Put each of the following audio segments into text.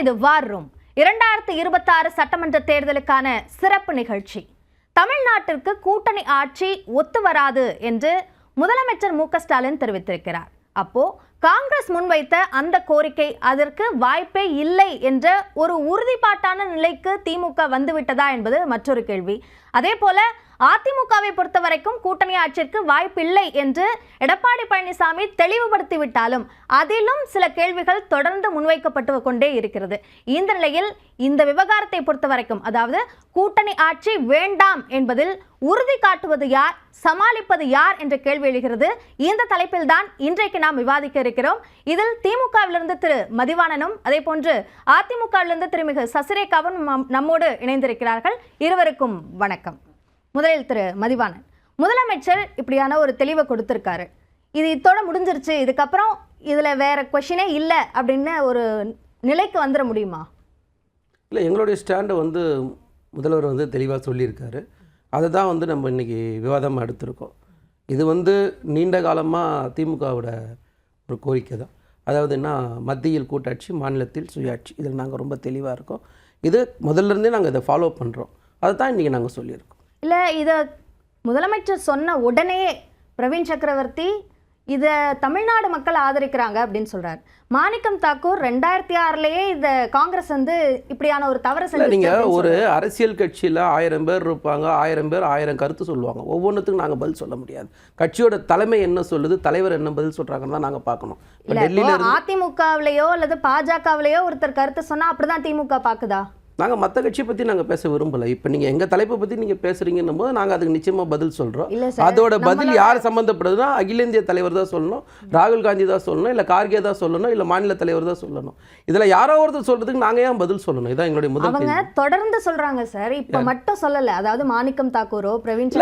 இது வார் ரூம். இரண்டாயிரத்தி இருபத்தாறு சட்டமன்ற தேர்தலுக்கான சிறப்பு நிகழ்ச்சி. தமிழ்நாட்டிற்கு கூட்டணி ஆட்சி ஒத்து வராது என்று முதலமைச்சர் மு ஸ்டாலின் தெரிவித்திருக்கிறார். அப்போ காங்கிரஸ் முன்வைத்த அந்த கோரிக்கை அதற்கு வாய்ப்பே இல்லை என்ற ஒரு உறுதிப்பாட்டான நிலைக்கு திமுக வந்துவிட்டதா என்பது மற்றொரு கேள்வி. அதே போல அதிமுகவை பொறுத்த வரைக்கும் கூட்டணி ஆட்சிக்கு வாய்ப்பில்லை என்று எடப்பாடி பழனிசாமி தெளிவுபடுத்திவிட்டாலும் அதிலும் சில கேள்விகள் தொடர்ந்து முன்வைக்கப்பட்டு கொண்டே இருக்கிறது. இந்த நிலையில் இந்த விவகாரத்தை பொறுத்த வரைக்கும் அதாவது கூட்டணி ஆட்சி வேண்டாம் என்பதில் உறுதி காட்டுவது யார் சமாளிப்பது யார் என்ற கேள்வி எழுகிறது. இந்த தலைப்பில் தான் இன்றைக்கு நாம் விவாதிக்க இருக்கிறோம். இதில் திமுகவிலிருந்து திரு மதிவாணனும் அதே போன்று அதிமுகவிலிருந்து திருமிகு சசிரேகாவும் நம்மோடு இணைந்திருக்கிறார்கள். இருவருக்கும் வணக்கம். முதலில் திரு மதிவாணன். முதலமைச்சர் இப்படியான ஒரு தெளிவை கொடுத்திருக்காரு. இது இத்தோட முடிஞ்சிருச்சு. இதுக்கப்புறம் இதில் வேற கொஷினே இல்லை அப்படின்னு ஒரு நிலைக்கு வந்துட முடியுமா? இல்லை எங்களுடைய ஸ்டாண்டை வந்து முதல்வர் வந்து தெளிவாக சொல்லியிருக்காரு. அதை தான் வந்து நம்ம இன்றைக்கி விவாதமாக எடுத்திருக்கோம். இது வந்து நீண்ட காலமாக திமுகவோட ஒரு கோரிக்கை தான். அதாவது என்ன மத்தியில் கூட்டாட்சி மாநிலத்தில் சுயாட்சி. இதில் நாங்கள் ரொம்ப தெளிவாக இருக்கோம். இது முதல்ல இருந்தே நாங்கள் இதை ஃபாலோ பண்ணுறோம் அதை தான் இன்றைக்கி நாங்கள் சொல்லியிருக்கோம். இல்லை இதை முதலமைச்சர் சொன்ன உடனே பிரவீன் சக்கரவர்த்தி இதை தமிழ்நாடு மக்கள் ஆதரிக்கிறாங்க அப்படின்னு சொல்றாரு. மாணிக்கம் தாக்கூர் ரெண்டாயிரத்தி ஆறுலயே இந்த காங்கிரஸ் வந்து இப்படியான ஒரு தவறு செஞ்சு நீங்கள் ஒரு அரசியல் கட்சியில் ஆயிரம் பேர் இருப்பாங்க ஆயிரம் பேர் ஆயிரம் கருத்து சொல்லுவாங்க. ஒவ்வொன்றுத்துக்கும் நாங்கள் பதில் சொல்ல முடியாது. கட்சியோட தலைமை என்ன சொல்லுது தலைவர் என்ன பதில் சொல்கிறாங்கன்னு தான் நாங்கள் பார்க்கணும். இல்ல அதிமுகவிலேயோ அல்லது பாஜகவிலேயோ ஒருத்தர் கருத்து சொன்னா அப்படிதான் திமுக பாக்குதா? நாங்கள் மற்ற கட்சியை பற்றி நாங்கள் பேச விரும்பலை. இப்போ நீங்கள் எங்கள் தலைப்பை பற்றி நீங்கள் பேசுகிறீங்கன்னும் போது நாங்கள் அதுக்கு நிச்சயமாக பதில் சொல்கிறோம் அதோட பதில் யார் சம்மந்தப்படுதுன்னா அகில இந்திய தலைவர் தான் சொல்லணும் ராகுல் காந்தி தான் சொல்லணும் இல்லை கார்கே தான் சொல்லணும் இல்லை மாநில தலைவர் தான் சொல்லணும். இதில் யாரோ ஒருத்தர் சொல்கிறதுக்கு நாங்கள் ஏன் பதில் சொல்லணும்? இதான் எங்களுடைய முதல் அவங்க தொடர்ந்து சொல்றாங்க சார். இப்ப மட்டும் சொல்லல. அதாவது மாணிக்கம் தாக்கூரோ பிரவீன்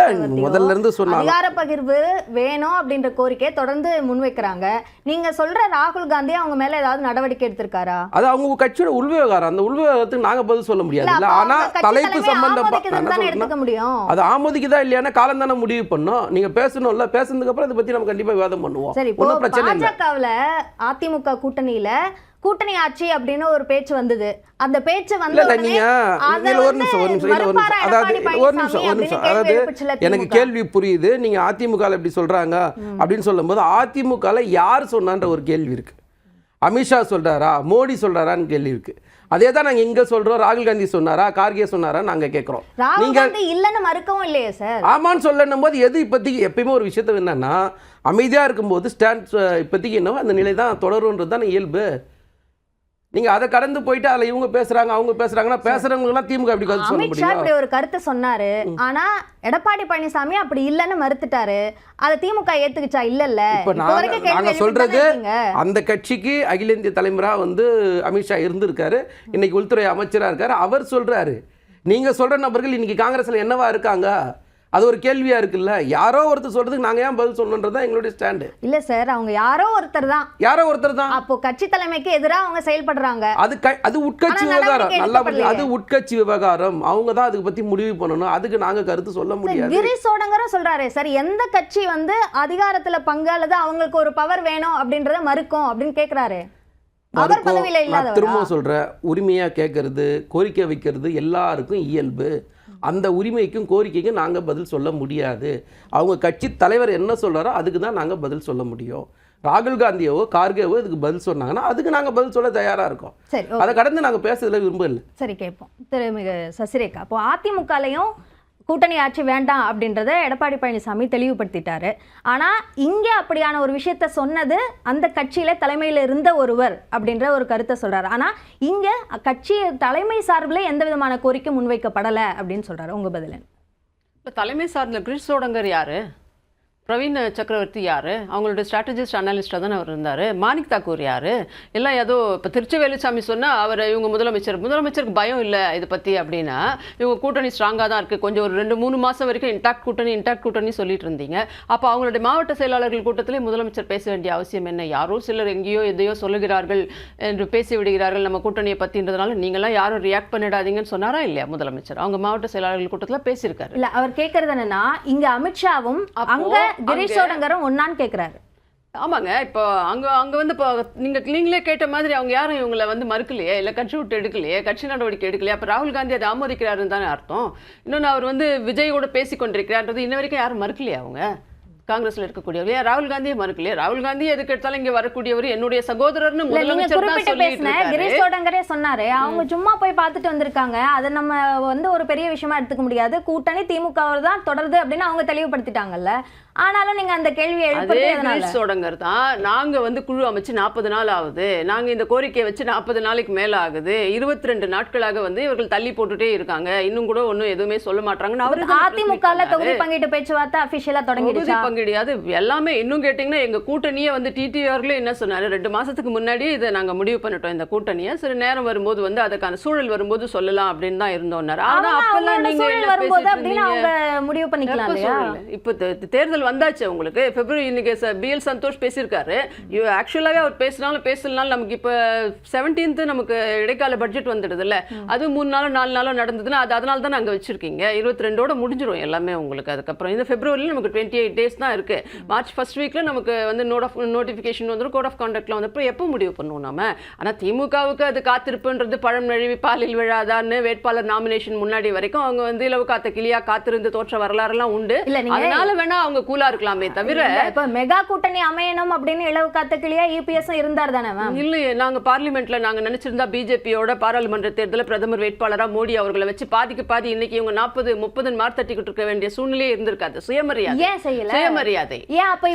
முதல்ல இருந்து சொன்னாங்க. அதிகார பகிர்வு வேணும் அப்படின்ற கோரிக்கையை தொடர்ந்து முன்வைக்கிறாங்க. நீங்க சொல்ற ராகுல் காந்தி அவங்க மேல ஏதாவது நடவடிக்கை எடுத்திருக்காரா? அது அவங்க கட்சியோட உள்விவகாரம். அந்த உள்விவகாரத்துக்கு நாங்கள் பதில் சொல்ல முடியாது. கட்சி தலைப்பு சம்பந்தப்பட்ட அது ஆமோதிக்குதா இல்லையானா காலம் தானே முடிவு பண்ணோம். நீங்கள் பேசணும்ல பேசுனதுக்கு அப்புறம் இதை பற்றி நம்ம கண்டிப்பாக விவாதம் பண்ணுவோம். ஒன்றும் பிரச்சனை இல்லை. அதிமுக கூட்டணியில கூட்டணி ஆட்சி அப்படின்னு ஒரு பேச்சு வந்தது. அந்த பேச்சு வந்த நீங்க அதை அதாவது ஒரு நிமிஷம் ஒரு நிமிஷம். அதாவது எனக்கு. கேள்வி புரியுது. நீங்க அதிமுக இப்படி சொல்றாங்க அப்படின்னு சொல்லும்போது அதிமுகல யார் சொன்னான்ற ஒரு கேள்வி இருக்கு. அமித்ஷா சொல்றாரா மோடி சொல்றாரான்னு கேள்வி இருக்கு. அதே தான் நாங்க இங்க சொல்றோம் ராகுல் காந்தி சொன்னாரா கார்கே சொன்னாரா நாங்க கேட்கிறோம் நீங்க இல்லைன்னு மறுக்கவும் இல்லையே சார். ஆமான்னு சொல்லணும் போது எது இப்போதைக்கு எப்பயுமே ஒரு விஷயத்த என்னன்னா அமைதியா இருக்கும்போது ஸ்டாண்ட் இப்போதைக்கு என்னவோ அந்த நிலை தான் தொடருன்றது தான் இயல்பு. நீங்க அதை கடந்து போயிட்டு அதில் இவங்க பேசுறாங்க அவங்க பேசுறாங்கன்னா பேசுறவங்கலாம் திமுக அப்படி கருத்து சொல்ல முடியும்? இப்படி ஒரு கருத்து சொன்னாரு. ஆனா எடப்பாடி பழனிசாமி அப்படி இல்லைன்னு மறுத்துட்டாரு. அதை திமுக ஏத்துக்குச்சா? இல்ல இல்ல நாங்க- சொல்றது. அந்த கட்சிக்கு அகில இந்திய தலைவரா வந்து அமித்ஷா இருந்திருக்காரு. இன்னைக்கு உள்துறை அமைச்சரா இருக்காரு. அவர் சொல்றாரு. நீங்க சொல்ற நபர்கள் இன்னைக்கு காங்கிரஸ்ல என்னவா இருக்காங்க? அது ஒரு கேள்வியா இருக்குல்ல? யாரோ ஒருத்தர் சொல்றதுக்கு நாங்க ஏன் பதில் சொல்லணுன்றது தான் எங்களுடைய ஸ்டாண்டு இல்ல சார் அவங்க யாரோ ஒருத்தர் தான். யாரோ ஒருத்தர் தான். அப்போ கட்சி தலைமைக்கு எதிரா அவங்க செயல்படுறாங்க. அது க- அது உட்கட்சி விவகாரம். நல்லா. அது. உட்கட்சி விவகாரம். அவங்க தான் அதுக்கு பத்தி முடிவு பண்ணணும். அதுக்கு நாங்க கருத்து சொல்ல முடியாது. கிரி சோடங்கரும் சொல்றாரு சார் எந்த கட்சி வந்து அதிகாரத்துல பங்கு அல்லது அவங்களுக்கு ஒரு பவர் வேணும் அப்படின்றத மறுக்கும் அப்படின்னு இல்லாதவரா? திரும்பவும் சொல்றேன் உரிமையா கேட்கறது கோரிக்கை வைக்கிறது எல்லாருக்கும் இயல்பு. அந்த உரிமைக்கும் கோரிக்கைக்கும் நாங்க பதில் சொல்ல முடியாது. அவங்க கட்சி தலைவர் என்ன சொல்றாரோ அதுக்கு தான் நாங்க பதில் சொல்ல முடியும். ராகுல் காந்தியவோ கார்கேவோ இதுக்கு பதில் சொன்னாங்கன்னா அதுக்கு நாங்க பதில் சொல்ல தயாரா இருக்கோம். சரி அதை கடந்து நாங்க பேசுறதுல விரும்பல சரி கேட்போம். திருமிகு சசிரேகா. அப்போ அதிமுகலையும் கூட்டணி ஆட்சி வேண்டாம் அப்படின்றத எடப்பாடி பழனிசாமி தெளிவுபடுத்திட்டாரு. ஆனால் இங்கே அப்படியான ஒரு விஷயத்த சொன்னது அந்த கட்சியில் தலைமையில் இருந்த ஒருவர் அப்படின்ற ஒரு கருத்தை சொல்கிறார் ஆனால் இங்கே கட்சி தலைமை சார்பில் எந்த விதமான கோரிக்கை முன்வைக்கப்படலை அப்படின்னு சொல்கிறார் உங்கள் பதில் இப்போ தலைமை சார்ந்த கிரீஷ் சோடங்கர் யார்? பிரவீன் சக்கரவர்த்தி யார்? அவங்களோட ஸ்ட்ராட்டஜிஸ்ட் அனாலிஸ்டாக தானே அவர் இருந்தார். மாணிக் தாக்கூர் யார்? எல்லாம் ஏதோ இப்போ திருச்சி வேலுச்சாமி சொன்னால் அவர் இவங்க முதலமைச்சர் முதலமைச்சருக்கு பயம் இல்லை இதை பற்றி அப்படின்னா இவங்க கூட்டணி ஸ்ட்ராங்காக தான் இருக்குது கொஞ்சம் ஒரு ரெண்டு மூணு மாதம் வரைக்கும் இன்டாக்ட் கூட்டணி இன்டாக்ட் கூட்டணி சொல்லிட்டு இருந்தீங்க. அப்போ அவங்களுடைய மாவட்ட செயலாளர்கள் கூட்டத்திலே முதலமைச்சர் பேச வேண்டிய அவசியம் என்ன? யாரோ சிலர் எங்கேயோ எதையோ சொல்லுகிறார்கள் என்று பேசி விடுகிறார்கள் நம்ம கூட்டணியை பற்றின்றதுனால நீங்களாம் யாரும் ரியாக்ட் பண்ணிடாதீங்கன்னு சொன்னாரா இல்லையா முதலமைச்சர்? அவங்க மாவட்ட செயலாளர்கள் கூட்டத்தில் பேசியிருக்காரு. இல்ல அவர் கேக்குறது என்னன்னா இங்க அமித்ஷாவும் அங்க- கிரீஷ் சோடங்கரும் ஒன்னான்னு கேக்குறாரு. ஆமாங்க இப்போ அங்க அங்க வந்து இப்போ நீங்க நீங்களே கேட்ட மாதிரி அவங்க யாரும் இவங்களை வந்து மறுக்கலையே இல்ல கட்சி விட்டு எடுக்கலையே கட்சி நடவடிக்கை எடுக்கலையே அப்ப ராகுல் காந்தி அதை ஆமோதிக்கிறாருன்னு தானே அர்த்தம். இன்னொன்னு அவர் வந்து விஜயோட பேசி கொண்டிருக்கிறார்ன்றது இன்ன வரைக்கும் யாரும் மறுக்கலையா அவங்க? காங்கிரஸ்ல இருக்கக்கூடியவர் ராகுல் காந்தியே மறுக்கலையே? ராகுல் காந்தி எதுக்கு எடுத்தாலும் இங்க வரக்கூடியவர் என்னுடைய சகோதரர்னு முதலமைச்சர் சொன்னாரு. அவங்க சும்மா போய் பார்த்துட்டு வந்திருக்காங்க. அதை நம்ம வந்து ஒரு பெரிய விஷயமா எடுத்துக்க முடியாது. கூட்டணி திமுக தான் தொடருது அப்படின்னு அவங்க தெளிவுபடுத்திட்டாங்கல்ல. ஆனாலும் நீங்க அந்த கேள்வியை எழுப்புறது தான் நாங்க வந்து குழு அமைச்சு நாற்பது நாள் ஆகுது. நாங்க இந்த கோரிக்கையை வச்சு நாற்பது நாளைக்கு மேல ஆகுது. இருபத்தி ரெண்டு நாட்களாக வந்து இவர்கள் தள்ளி போட்டுட்டே இருக்காங்க. இன்னும் கூட ஒண்ணும் எதுவுமே சொல்ல மாட்டாங்கன்னு அவரு அதிமுக தொகுதி. பங்கீட்டு பேச்சுவார்த்தை அபிஷியலா தொடங்கிடுச்சா? பங்கீடு எல்லாமே இன்னும் கேட்டிங்கன்னா எங்க கூட்டணியே வந்து டிடிஆர்ல என்ன சொன்னாரு? ரெண்டு மாசத்துக்கு முன்னாடி இதை நாங்க முடிவு பண்ணிட்டோம் இந்த கூட்டணியை. சில நேரம் வரும்போது வந்து அதுக்கான சூழல் வரும்போது சொல்லலாம் அப்படின்னு தான் இருந்தோம்னாரு. ஆனா அவங்க அப்பெல்லாம் அவங்களோட நீங்க சூழல் என்ன வரும்போது பேசிட்டு அப்படின்னு இருந்தீங்க? அவங்க முடிவு பண்ணிக்கலாம்? இப்போ தேர்தல் வந்தாச்சு உங்களுக்கு. பிப்ரவரி இன்னைக்கு பிஎல் சந்தோஷ் பேசியிருக்காரு. ஆக்சுவலாகவே அவர் பேசினாலும் பேசலனாலும் நமக்கு இப்போ செவன்டீன்த் நமக்கு இடைக்கால பட்ஜெட் வந்துடுது இல்ல அது மூணு நாளோ நாலு நாளோ நடந்ததுன்னா அது அதனால தான் அங்கே வச்சிருக்கீங்க. இருபத்தி ரெண்டோட முடிஞ்சிரும் எல்லாமே உங்களுக்கு. அதுக்கப்புறம் இந்த பிப்ரவரியில் நமக்கு டுவெண்ட்டி எயிட் டேஸ் தான் இருக்கு. மார்ச் ஃபர்ஸ்ட் வீக்ல நமக்கு வந்து நோட் ஆஃப் நோட்டிஃபிகேஷன் வந்துடும் கோட் ஆஃப் கான்டாக்ட்ல வந்து எப்போ முடிவு பண்ணுவோம் நாம? ஆனா திமுகவுக்கு அது காத்திருப்புன்றது பழம் நழுவி பாலில் விழாதான்னு வேட்பாளர் நாமினேஷன் முன்னாடி வரைக்கும் அவங்க வந்து இலவு காத்த கிளியா காத்திருந்து தோற்ற வரலாறுலாம் உண்டு. அதனால வேணா அவங்க கூலா இருக்கலாமே தவிர இப்ப மெகா கூட்டணி அமையணும் அப்படின்னு இளவு காத்துக்கிளியா இபிஎஸ் இருந்தார் தானே மேம் இல்லையே நாங்க பார்லிமெண்ட்ல நாங்க நினைச்சிருந்தா பிஜேபியோட பாராளுமன்ற தேர்தலில் பிரதமர் வேட்பாளரா மோடி அவர்களை வச்சு பாதிக்கு பாதி இன்னைக்கு இவங்க நாற்பது முப்பது மார்க் தட்டிக்கிட்டு இருக்க வேண்டிய சூழ்நிலையே இருந்திருக்காது. சுயமரியாதை சுயமரியாதை.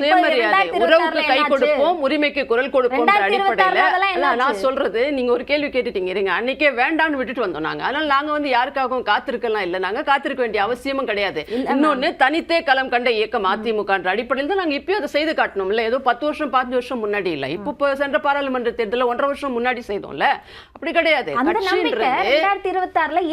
சுயமரியாதை. உறவுக்கு கை கொடுப்போம் உரிமைக்கு குரல் கொடுப்போம் அடிப்படையில. நான்? சொல்றது நீங்க ஒரு கேள்வி கேட்டுட்டீங்க இருங்க. அன்னைக்கே வேண்டாம்னு விட்டுட்டு வந்தோம் நாங்க. அதனால நாங்க வந்து யாருக்காகவும் காத்திருக்கலாம் இல்ல. நாங்க காத்திருக்க வேண்டிய அவசியமும் கிடையாது. இன்னொன்னு தனித்தே களம் கண்ட இயக்கம் அதிமுகன்ற அடிப்படையில் தான் நாங்க இப்பயும் அதை செய்து காட்டணும் இல்ல. ஏதோ பத்து வருஷம் பாஞ்சு வருஷம் முன்னாடி இல்ல. இப்போ சென்ற பாராளுமன்ற தேர்தலில் ஒன்றரை வருஷம் முன்னாடி செய்தோம்ல. அப்படி கிடையாது. கட்சின்றது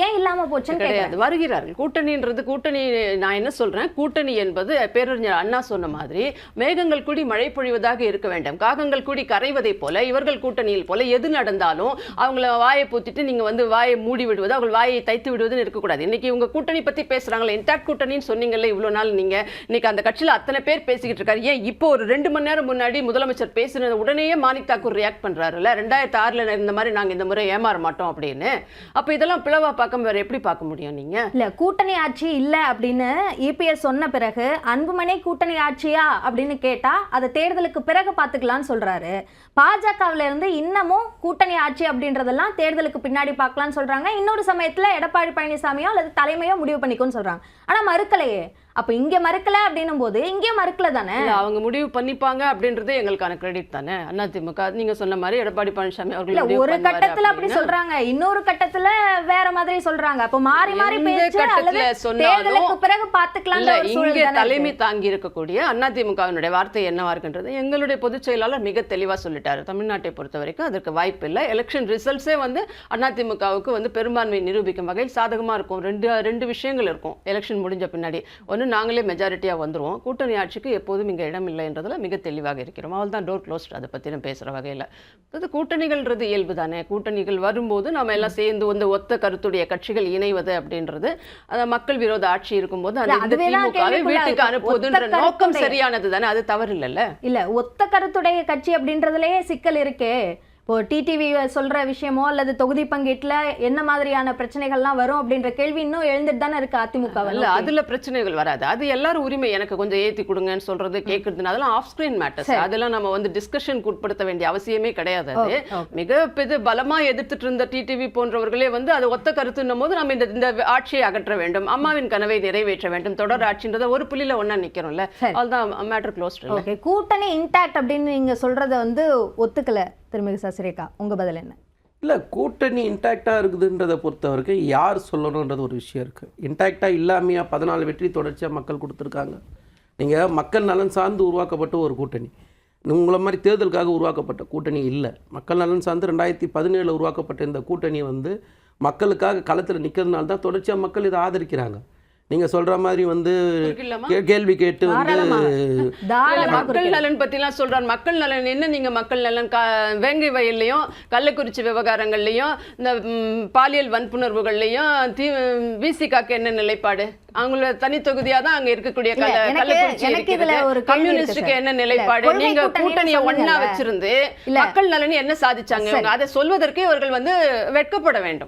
ஏன் இல்லாம கேக்குறேன் கிடையாது. வருகிறார்கள். கூட்டணின்றது கூட்டணி நான் என்ன சொல்றேன்? கூட்டணி என்பது பேரறிஞர் அண்ணா சொன்ன மாதிரி மேகங்கள் கூடி மழை பொழிவதாக இருக்க வேண்டும். காகங்கள் கூடி கரைவதை போல இவர்கள் கூட்டணியில் போல எது நடந்தாலும் அவங்கள வாயை பூத்திட்டு நீங்க வந்து வாயை மூடி விடுவது அவங்க வாயை தைத்து விடுவதுன்னு இருக்கக்கூடாது. இன்னைக்கு உங்க கூட்டணி பத்தி பேசுறாங்களே இன்டாக்ட் கூட்டணின்னு சொன்னீங்கல்ல இவ்வளவு நாள் நீங்க. இன்னைக்கு அந்த கட்சியில அத்தனை பேர் பேசிக்கிட்டு இருக்காரு. ஏன் இப்போ ஒரு ரெண்டு மணி நேரம் முன்னாடி முதலமைச்சர் பேசினது உடனே மாணிக் தாக்கூர் ரியாக்ட் பண்றாருல்ல? ரெண்டாயிரத்தி ஆறுல இந்த மாதிரி நாங்க இந்த முறை ஏமாற மாட்டோம் அப்படின்னு. அப்ப இதெல்லாம் பிளவா பார்க்க வேற எப்படி பார்க்க முடியும் நீங்க? இல்ல கூட்டணி ஆட்சி இல்ல அப்படின்னு இபிஎஸ் சொன்ன பிறகு அன்புமணி கூட்டணி கூட்டணி ஆட்சியா அப்படின்னு கேட்டால் அதை தேர்தலுக்கு பிறகு பார்த்துக்கலான்னு சொல்றாரு. பாஜகவுல இருந்து இன்னமும் கூட்டணி ஆட்சி அப்படின்றதெல்லாம் தேர்தலுக்கு பின்னாடி பார்க்கலாம்னு சொல்றாங்க. இன்னொரு சமயத்தில் எடப்பாடி பழனிசாமியோ அல்லது தலைமையோ முடிவு பண்ணிக்கும்னு சொல்றாங்க. ஆனால் மறுக்கலையே. அப்ப இங்க மறுக்கல அப்படின்னும் போது இங்கே மறுக்கல தானே? அவங்க முடிவு பண்ணிப்பாங்க அப்படின்றது எங்களுக்கான கிரெடிட் தானே? அதிமுக நீங்க சொன்ன மாதிரி எடப்பாடி பழனிசாமி அவர்கள் ஒரு கட்டத்துல அப்படி. சொல்றாங்க. இன்னொரு கட்டத்துல வேற மாதிரி சொல்றாங்க. அப்ப மாறி மாறி தேர்தலுக்கு பிறகு ஒரு இங்கே தலைமை இருக்கு. தாங்கி இருக்கக்கூடிய அதிமுகவினுடைய வார்த்தை என்னவா இருக்குன்றது எங்களுடைய பொதுச் செயலாளர் மிக தெளிவா சொல்லிட்டாரு. தமிழ்நாட்டை பொறுத்த வரைக்கும் அதற்கு வாய்ப்பு இல்லை. எலெக்ஷன் ரிசல்ட்ஸே வந்து அதிமுகவுக்கு வந்து பெரும்பான்மை நிரூபிக்கும் வகையில் சாதகமா இருக்கும். ரெண்டு ரெண்டு விஷயங்கள் இருக்கும். எலெக்ஷன் முடிஞ்ச பின்னாடி. நாங்களே மெஜாரிட்டியா வந்துருவோம். கூட்டணி ஆட்சிக்கு எப்போதும் இங்க இடம் இல்லை என்றதுல மிக தெளிவாக இருக்கிறோம். அவள் தான் டோர் க்ளோஸ்ட் அதை நான் பேசுற வகையில. அது கூட்டணிகள்ன்றது இயல்பு தானே கூட்டணிகள் வரும்போது நம்ம எல்லாம் சேர்ந்து வந்து ஒத்த கருத்துடைய கட்சிகள் இணைவது அப்படின்றது அது மக்கள் விரோத ஆட்சி இருக்கும்போது அந்த திமுகவை வீட்டுக்கு. அனுப்புவதுன்ற நோக்கம் சரியானது தானே அது தவறு இல்லைல்ல. இல்ல ஒத்த கருத்துடைய கட்சி அப்படின்றதுலயே சிக்கல் இருக்கே. இப்போ டிடிவி சொல்ற விஷயமோ அல்லது தொகுதி பங்கீட்டுல என்ன மாதிரியான பிரச்சனைகள்லாம் வரும் அப்படின்ற கேள்வி இன்னும் எழுந்துட்டு தானே இருக்கு அதிமுக இல்ல அதுல பிரச்சனைகள் வராது. அது எல்லாரும் உரிமை. எனக்கு கொஞ்சம் ஏத்தி கொடுங்கன்னு சொல்றது கேக்குறதுன்னு அதெல்லாம் ஆஃப் ஸ்கிரீன் மேட்டர்ஸ் அதெல்லாம் நம்ம வந்து டிஸ்கஷனுக்கு உட்படுத்த வேண்டிய அவசியமே கிடையாது அது. மிக பெது பலமா எதிர்த்துட்டு இருந்த டிடிவி போன்றவர்களே வந்து அது ஒத்த கருத்துன்னும் போது நம்ம இந்த இந்த ஆட்சியை அகற்ற வேண்டும். அம்மாவின் கனவை நிறைவேற்ற வேண்டும். தொடர் ஆட்சின்றத ஒரு புள்ளியில ஒண்ணா நிக்கிறோம்ல. அதுதான் மேட்டர் க்ளோஸ்ட் ஓகே கூட்டணி இன்டாக்ட் அப்படின்னு நீங்க சொல்றத வந்து ஒத்துக்கல. திருமிகு சசிரேகா உங்கள் பதில் என்ன? இல்லை கூட்டணி இன்டாக்டாக இருக்குதுன்றதை பொறுத்த வரைக்கும் யார் சொல்லணுன்றது ஒரு விஷயம் இருக்குது இன்டாக்டாக இல்லாமையா பதினாலு வெற்றி தொடர்ச்சியாக மக்கள் கொடுத்துருக்காங்க. நீங்கள் மக்கள் நலன் சார்ந்து உருவாக்கப்பட்ட ஒரு கூட்டணி. உங்களை மாதிரி தேர்தலுக்காக உருவாக்கப்பட்ட கூட்டணி இல்லை. மக்கள் நலன் சார்ந்து ரெண்டாயிரத்தி பதினேழில் உருவாக்கப்பட்ட இந்த கூட்டணி வந்து மக்களுக்காக களத்தில் நிற்கிறதுனால தான் தொடர்ச்சியாக மக்கள் இதை ஆதரிக்கிறாங்க. நீங்கள் சொல்கிற மாதிரி வந்து கேள்வி கேட்டு. வந்து மக்கள். நலன் பத்திலாம் சொல்றாரு மக்கள் நலன் என்ன நீங்க மக்கள் நலன் கா வேங்கை வயல்லையும் கள்ளக்குறிச்சி விவகாரங்கள்லையும் இந்த பாலியல் வன்புணர்வுகள்லையும் தி விசிகாக்கு என்ன நிலைப்பாடு அவங்களோட தனி தொகுதியா தான் அங்க இருக்கக்கூடிய கம்யூனிஸ்டுக்கு என்ன. நிலைப்பாடு நீங்க கூட்டணியை ஒண்ணா சொன்னீங்கல்ல. வச்சிருந்து. மக்கள் நலன் என்ன சாதிச்சாங்க? அதை சொல்வதற்கு இவர்கள் வந்து வெட்கப்பட வேண்டும்